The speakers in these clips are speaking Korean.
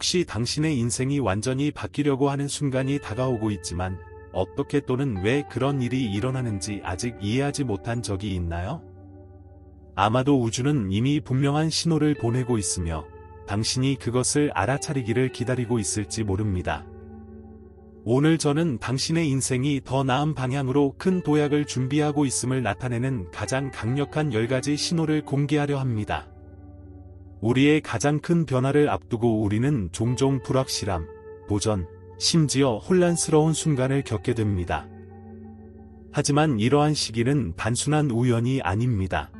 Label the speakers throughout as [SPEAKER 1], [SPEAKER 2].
[SPEAKER 1] 혹시 당신의 인생이 완전히 바뀌려고 하는 순간이 다가오고 있지만 어떻게 또는 왜 그런 일이 일어나는지 아직 이해하지 못한 적이 있나요? 아마도 우주는 이미 분명한 신호를 보내고 있으며 당신이 그것을 알아차리기를 기다리고 있을지 모릅니다. 오늘 저는 당신의 인생이 더 나은 방향으로 큰 도약을 준비하고 있음을 나타내는 가장 강력한 10가지 신호를 공개하려 합니다. 우리의 가장 큰 변화를 앞두고 우리는 종종 불확실함, 도전, 심지어 혼란스러운 순간을 겪게 됩니다. 하지만 이러한 시기는 단순한 우연이 아닙니다.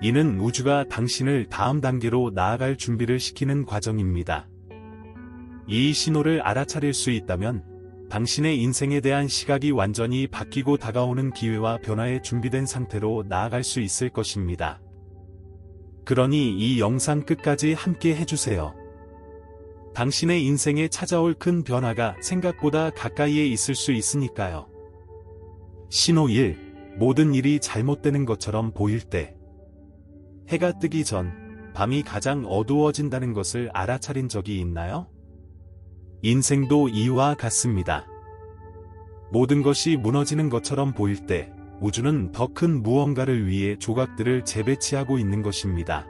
[SPEAKER 1] 이는 우주가 당신을 다음 단계로 나아갈 준비를 시키는 과정입니다. 이 신호를 알아차릴 수 있다면 당신의 인생에 대한 시각이 완전히 바뀌고 다가오는 기회와 변화에 준비된 상태로 나아갈 수 있을 것입니다. 그러니 이 영상 끝까지 함께 해주세요. 당신의 인생에 찾아올 큰 변화가 생각보다 가까이에 있을 수 있으니까요. 신호 1. 모든 일이 잘못되는 것처럼 보일 때. 해가 뜨기 전, 밤이 가장 어두워진다는 것을 알아차린 적이 있나요? 인생도 이와 같습니다. 모든 것이 무너지는 것처럼 보일 때 우주는 더 큰 무언가를 위해 조각들을 재배치하고 있는 것입니다.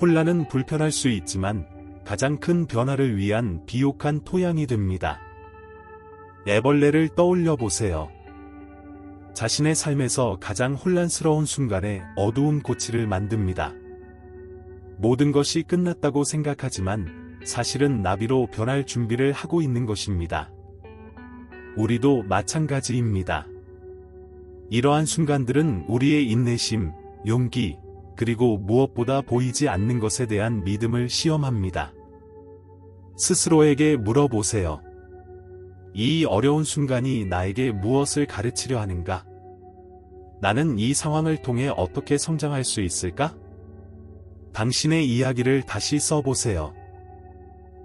[SPEAKER 1] 혼란은 불편할 수 있지만 가장 큰 변화를 위한 비옥한 토양이 됩니다. 애벌레를 떠올려 보세요. 자신의 삶에서 가장 혼란스러운 순간에 어두운 고치를 만듭니다. 모든 것이 끝났다고 생각하지만 사실은 나비로 변할 준비를 하고 있는 것입니다. 우리도 마찬가지입니다. 이러한 순간들은 우리의 인내심, 용기, 그리고 무엇보다 보이지 않는 것에 대한 믿음을 시험합니다. 스스로에게 물어보세요. 이 어려운 순간이 나에게 무엇을 가르치려 하는가? 나는 이 상황을 통해 어떻게 성장할 수 있을까? 당신의 이야기를 다시 써보세요.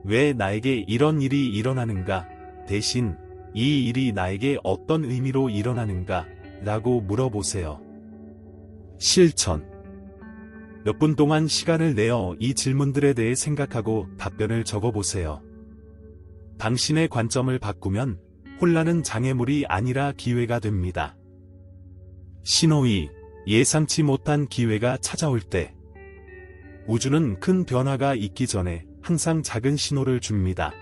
[SPEAKER 1] 왜 나에게 이런 일이 일어나는가? 대신 이 일이 나에게 어떤 의미로 일어나는가? 라고 물어보세요. 실천. 몇 분 동안 시간을 내어 이 질문들에 대해 생각하고 답변을 적어보세요. 당신의 관점을 바꾸면 혼란은 장애물이 아니라 기회가 됩니다. 신호위, 예상치 못한 기회가 찾아올 때, 우주는 큰 변화가 있기 전에 항상 작은 신호를 줍니다.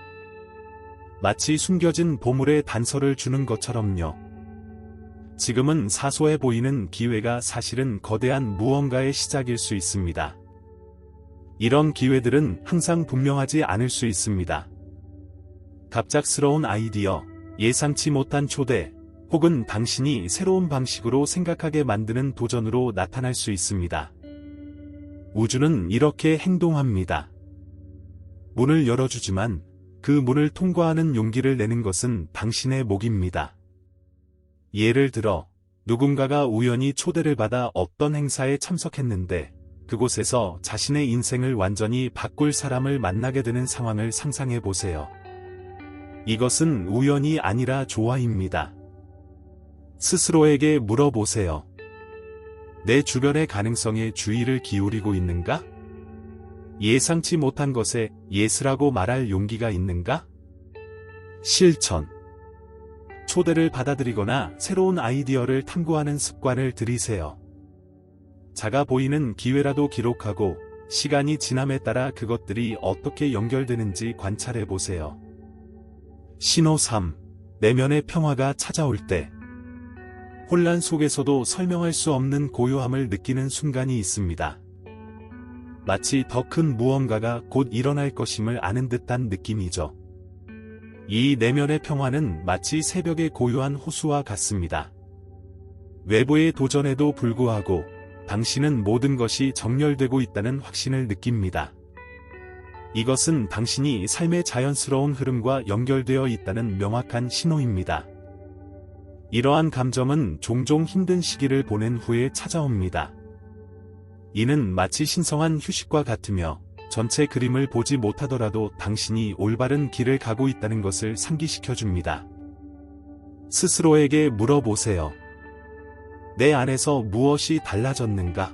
[SPEAKER 1] 마치 숨겨진 보물의 단서를 주는 것처럼요. 지금은 사소해 보이는 기회가 사실은 거대한 무언가의 시작일 수 있습니다. 이런 기회들은 항상 분명하지 않을 수 있습니다. 갑작스러운 아이디어, 예상치 못한 초대, 혹은 당신이 새로운 방식으로 생각하게 만드는 도전으로 나타날 수 있습니다. 우주는 이렇게 행동합니다. 문을 열어주지만 그 문을 통과하는 용기를 내는 것은 당신의 몫입니다. 예를 들어 누군가가 우연히 초대를 받아 어떤 행사에 참석했는데 그곳에서 자신의 인생을 완전히 바꿀 사람을 만나게 되는 상황을 상상해 보세요. 이것은 우연이 아니라 조화입니다. 스스로에게 물어보세요. 내 주변의 가능성에 주의를 기울이고 있는가? 예상치 못한 것에 예스라고 말할 용기가 있는가? 실천. 초대를 받아들이거나 새로운 아이디어를 탐구하는 습관을 들이세요. 작아 보이는 기회라도 기록하고 시간이 지남에 따라 그것들이 어떻게 연결되는지 관찰해 보세요. 신호 3. 내면의 평화가 찾아올 때. 혼란 속에서도 설명할 수 없는 고요함을 느끼는 순간이 있습니다. 마치 더 큰 무언가가 곧 일어날 것임을 아는 듯한 느낌이죠. 이 내면의 평화는 마치 새벽의 고요한 호수와 같습니다. 외부의 도전에도 불구하고 당신은 모든 것이 정렬되고 있다는 확신을 느낍니다. 이것은 당신이 삶의 자연스러운 흐름과 연결되어 있다는 명확한 신호입니다. 이러한 감정은 종종 힘든 시기를 보낸 후에 찾아옵니다. 이는 마치 신성한 휴식과 같으며 전체 그림을 보지 못하더라도 당신이 올바른 길을 가고 있다는 것을 상기시켜 줍니다. 스스로에게 물어보세요. 내 안에서 무엇이 달라졌는가?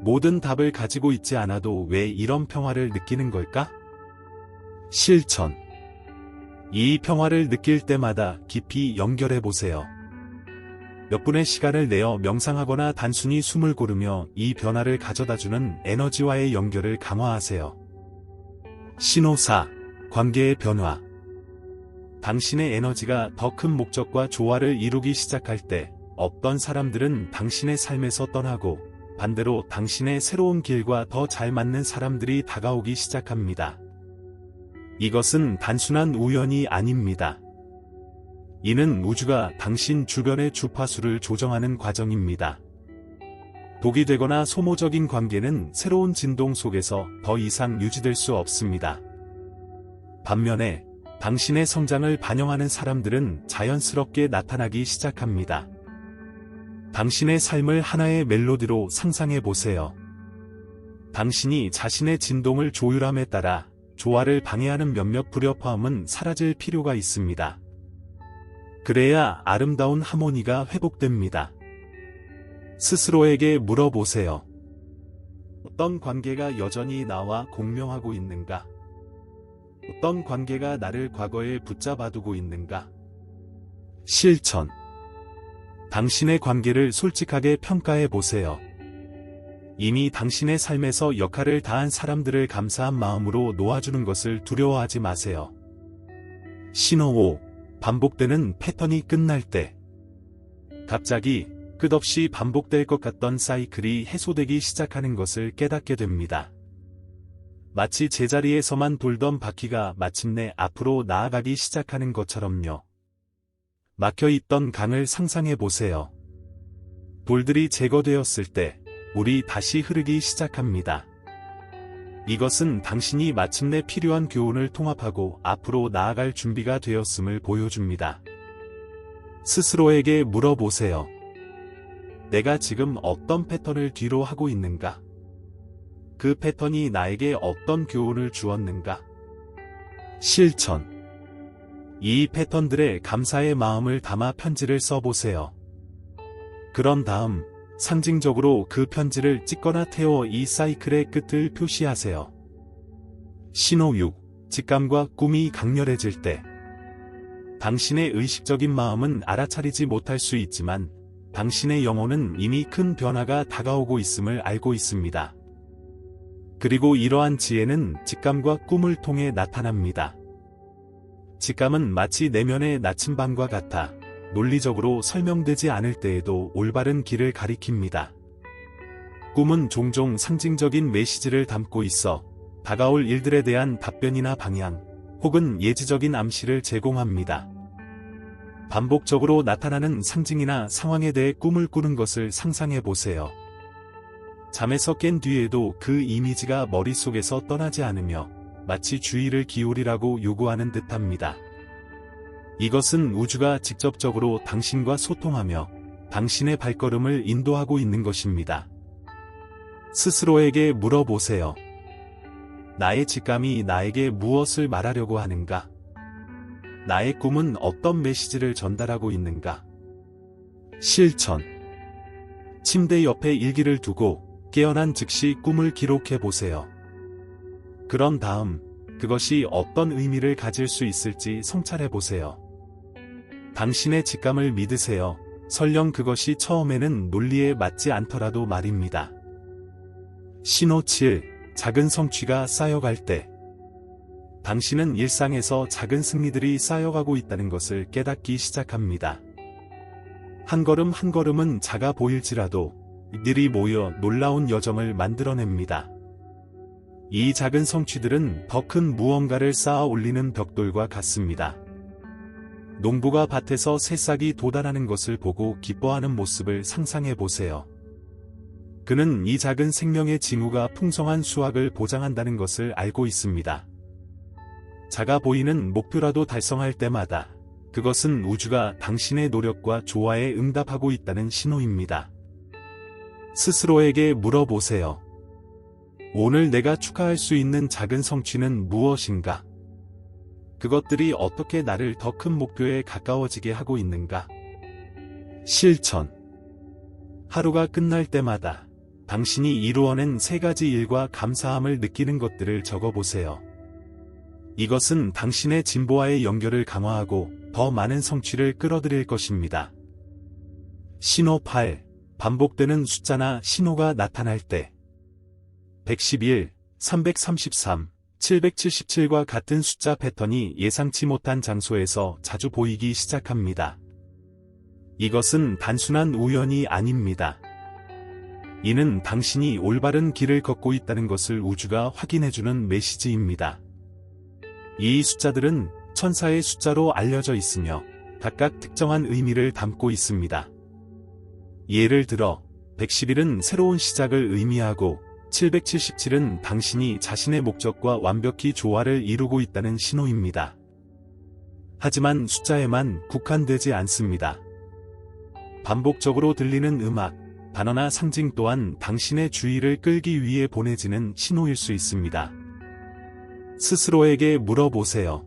[SPEAKER 1] 모든 답을 가지고 있지 않아도 왜 이런 평화를 느끼는 걸까? 실천. 이 평화를 느낄 때마다 깊이 연결해 보세요. 몇 분의 시간을 내어 명상하거나 단순히 숨을 고르며 이 변화를 가져다주는 에너지와의 연결을 강화하세요. 신호사, 관계의 변화. 당신의 에너지가 더 큰 목적과 조화를 이루기 시작할 때 어떤 사람들은 당신의 삶에서 떠나고 반대로 당신의 새로운 길과 더 잘 맞는 사람들이 다가오기 시작합니다. 이것은 단순한 우연이 아닙니다. 이는 우주가 당신 주변의 주파수를 조정하는 과정입니다. 독이 되거나 소모적인 관계는 새로운 진동 속에서 더 이상 유지될 수 없습니다. 반면에 당신의 성장을 반영하는 사람들은 자연스럽게 나타나기 시작합니다. 당신의 삶을 하나의 멜로디로 상상해 보세요. 당신이 자신의 진동을 조율함에 따라 조화를 방해하는 몇몇 불협화음은 사라질 필요가 있습니다. 그래야 아름다운 하모니가 회복됩니다. 스스로에게 물어보세요. 어떤 관계가 여전히 나와 공명하고 있는가? 어떤 관계가 나를 과거에 붙잡아두고 있는가? 실천. 당신의 관계를 솔직하게 평가해 보세요. 이미 당신의 삶에서 역할을 다한 사람들을 감사한 마음으로 놓아주는 것을 두려워하지 마세요. 신호 5. 반복되는 패턴이 끝날 때. 갑자기 끝없이 반복될 것 같던 사이클이 해소되기 시작하는 것을 깨닫게 됩니다. 마치 제자리에서만 돌던 바퀴가 마침내 앞으로 나아가기 시작하는 것처럼요. 막혀있던 강을 상상해 보세요. 돌들이 제거되었을 때 물이 다시 흐르기 시작합니다. 이것은 당신이 마침내 필요한 교훈을 통합하고 앞으로 나아갈 준비가 되었음을 보여줍니다. 스스로에게 물어보세요. 내가 지금 어떤 패턴을 뒤로 하고 있는가? 그 패턴이 나에게 어떤 교훈을 주었는가? 실천. 이 패턴들의 감사의 마음을 담아 편지를 써보세요. 그런 다음 상징적으로 그 편지를 찍거나 태워 이 사이클의 끝을 표시하세요. 신호 6. 직감과 꿈이 강렬해질 때 당신의 의식적인 마음은 알아차리지 못할 수 있지만 당신의 영혼은 이미 큰 변화가 다가오고 있음을 알고 있습니다. 그리고 이러한 지혜는 직감과 꿈을 통해 나타납니다. 직감은 마치 내면의 나침반과 같아 논리적으로 설명되지 않을 때에도 올바른 길을 가리킵니다. 꿈은 종종 상징적인 메시지를 담고 있어 다가올 일들에 대한 답변이나 방향, 혹은 예지적인 암시를 제공합니다. 반복적으로 나타나는 상징이나 상황에 대해 꿈을 꾸는 것을 상상해 보세요. 잠에서 깬 뒤에도 그 이미지가 머릿속에서 떠나지 않으며 마치 주의를 기울이라고 요구하는 듯합니다. 이것은 우주가 직접적으로 당신과 소통하며 당신의 발걸음을 인도하고 있는 것입니다. 스스로에게 물어보세요. 나의 직감이 나에게 무엇을 말하려고 하는가? 나의 꿈은 어떤 메시지를 전달하고 있는가? 실천. 침대 옆에 일기를 두고 깨어난 즉시 꿈을 기록해 보세요. 그런 다음 그것이 어떤 의미를 가질 수 있을지 성찰해 보세요. 당신의 직감을 믿으세요. 설령 그것이 처음에는 논리에 맞지 않더라도 말입니다. 신호 7. 작은 성취가 쌓여갈 때. 당신은 일상에서 작은 승리들이 쌓여가고 있다는 것을 깨닫기 시작합니다. 한 걸음 한 걸음은 작아 보일지라도 이들이 모여 놀라운 여정을 만들어냅니다. 이 작은 성취들은 더 큰 무언가를 쌓아 올리는 벽돌과 같습니다. 농부가 밭에서 새싹이 돋아나는 것을 보고 기뻐하는 모습을 상상해 보세요. 그는 이 작은 생명의 징후가 풍성한 수확을 보장한다는 것을 알고 있습니다. 작아 보이는 목표라도 달성할 때마다 그것은 우주가 당신의 노력과 조화에 응답하고 있다는 신호입니다. 스스로에게 물어보세요. 오늘 내가 축하할 수 있는 작은 성취는 무엇인가? 그것들이 어떻게 나를 더 큰 목표에 가까워지게 하고 있는가? 실천. 하루가 끝날 때마다 당신이 이루어낸 세 가지 일과 감사함을 느끼는 것들을 적어보세요. 이것은 당신의 진보와의 연결을 강화하고 더 많은 성취를 끌어들일 것입니다. 신호 8. 반복되는 숫자나 신호가 나타날 때 111, 333, 777과 같은 숫자 패턴이 예상치 못한 장소에서 자주 보이기 시작합니다. 이것은 단순한 우연이 아닙니다. 이는 당신이 올바른 길을 걷고 있다는 것을 우주가 확인해주는 메시지입니다. 이 숫자들은 천사의 숫자로 알려져 있으며 각각 특정한 의미를 담고 있습니다. 예를 들어 111은 새로운 시작을 의미하고 777은 당신이 자신의 목적과 완벽히 조화를 이루고 있다는 신호입니다. 하지만 숫자에만 국한되지 않습니다. 반복적으로 들리는 음악, 단어나 상징 또한 당신의 주의를 끌기 위해 보내지는 신호일 수 있습니다. 스스로에게 물어보세요.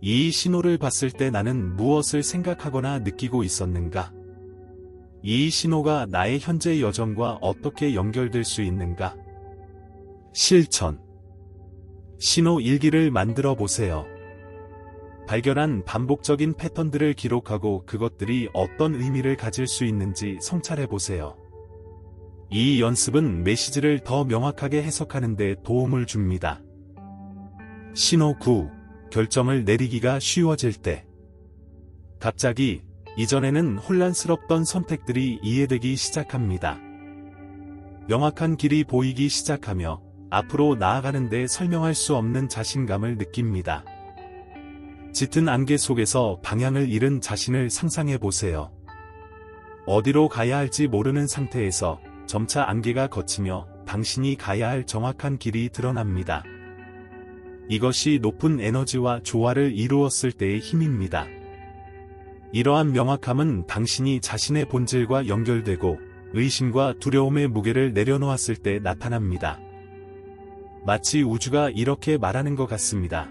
[SPEAKER 1] 이 신호를 봤을 때 나는 무엇을 생각하거나 느끼고 있었는가? 이 신호가 나의 현재 여정과 어떻게 연결될 수 있는가? 실천. 신호 일기를 만들어 보세요. 발견한 반복적인 패턴들을 기록하고 그것들이 어떤 의미를 가질 수 있는지 성찰해 보세요. 이 연습은 메시지를 더 명확하게 해석하는 데 도움을 줍니다. 신호 9. 결정을 내리기가 쉬워질 때. 갑자기 이전에는 혼란스럽던 선택들이 이해되기 시작합니다. 명확한 길이 보이기 시작하며 앞으로 나아가는데 설명할 수 없는 자신감을 느낍니다. 짙은 안개 속에서 방향을 잃은 자신을 상상해 보세요. 어디로 가야 할지 모르는 상태에서 점차 안개가 걷히며 당신이 가야 할 정확한 길이 드러납니다. 이것이 높은 에너지와 조화를 이루었을 때의 힘입니다. 이러한 명확함은 당신이 자신의 본질과 연결되고 의심과 두려움의 무게를 내려놓았을 때 나타납니다. 마치 우주가 이렇게 말하는 것 같습니다.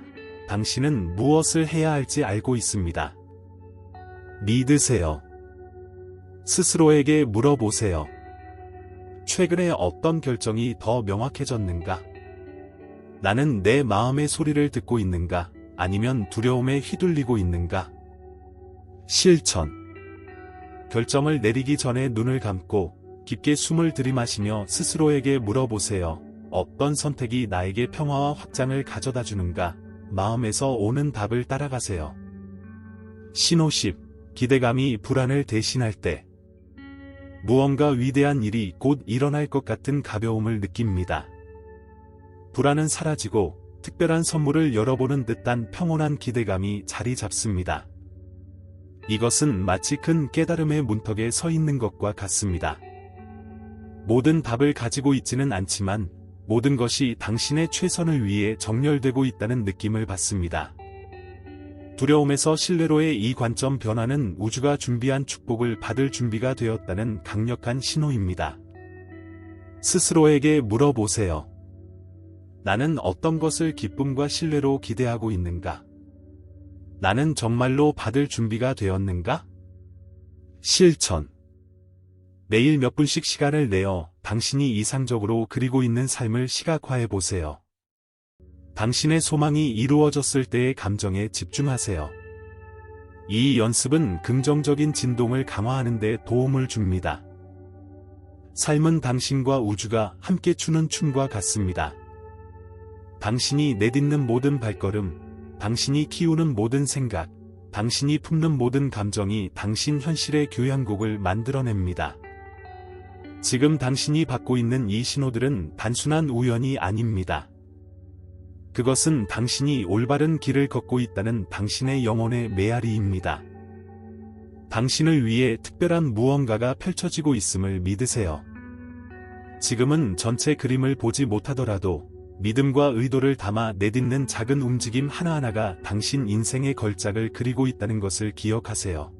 [SPEAKER 1] 당신은 무엇을 해야 할지 알고 있습니다. 믿으세요. 스스로에게 물어보세요. 최근에 어떤 결정이 더 명확해졌는가? 나는 내 마음의 소리를 듣고 있는가? 아니면 두려움에 휘둘리고 있는가? 실천. 결정을 내리기 전에 눈을 감고 깊게 숨을 들이마시며 스스로에게 물어보세요. 어떤 선택이 나에게 평화와 확장을 가져다 주는가? 마음에서 오는 답을 따라가세요. 신호 10. 기대감이 불안을 대신할 때. 무언가 위대한 일이 곧 일어날 것 같은 가벼움을 느낍니다. 불안은 사라지고 특별한 선물을 열어보는 듯한 평온한 기대감이 자리 잡습니다. 이것은 마치 큰 깨달음의 문턱에 서 있는 것과 같습니다. 모든 답을 가지고 있지는 않지만 모든 것이 당신의 최선을 위해 정렬되고 있다는 느낌을 받습니다. 두려움에서 신뢰로의 이 관점 변화는 우주가 준비한 축복을 받을 준비가 되었다는 강력한 신호입니다. 스스로에게 물어보세요. 나는 어떤 것을 기쁨과 신뢰로 기대하고 있는가? 나는 정말로 받을 준비가 되었는가? 실천. 매일 몇 분씩 시간을 내어 당신이 이상적으로 그리고 있는 삶을 시각화해 보세요. 당신의 소망이 이루어졌을 때의 감정에 집중하세요. 이 연습은 긍정적인 진동을 강화하는 데 도움을 줍니다. 삶은 당신과 우주가 함께 추는 춤과 같습니다. 당신이 내딛는 모든 발걸음, 당신이 키우는 모든 생각, 당신이 품는 모든 감정이 당신 현실의 교향곡을 만들어냅니다. 지금 당신이 받고 있는 이 신호들은 단순한 우연이 아닙니다. 그것은 당신이 올바른 길을 걷고 있다는 당신의 영혼의 메아리입니다. 당신을 위해 특별한 무언가가 펼쳐지고 있음을 믿으세요. 지금은 전체 그림을 보지 못하더라도 믿음과 의도를 담아 내딛는 작은 움직임 하나하나가 당신 인생의 걸작을 그리고 있다는 것을 기억하세요.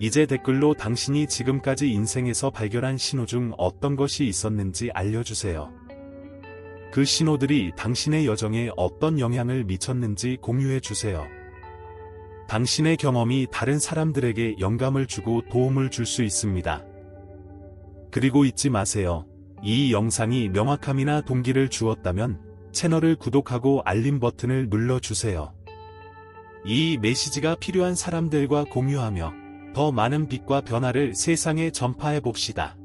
[SPEAKER 1] 이제 댓글로 당신이 지금까지 인생에서 발견한 신호 중 어떤 것이 있었는지 알려주세요. 그 신호들이 당신의 여정에 어떤 영향을 미쳤는지 공유해 주세요. 당신의 경험이 다른 사람들에게 영감을 주고 도움을 줄 수 있습니다. 그리고 잊지 마세요. 이 영상이 명확함이나 동기를 주었다면 채널을 구독하고 알림 버튼을 눌러주세요. 이 메시지가 필요한 사람들과 공유하며 더 많은 빛과 변화를 세상에 전파해 봅시다.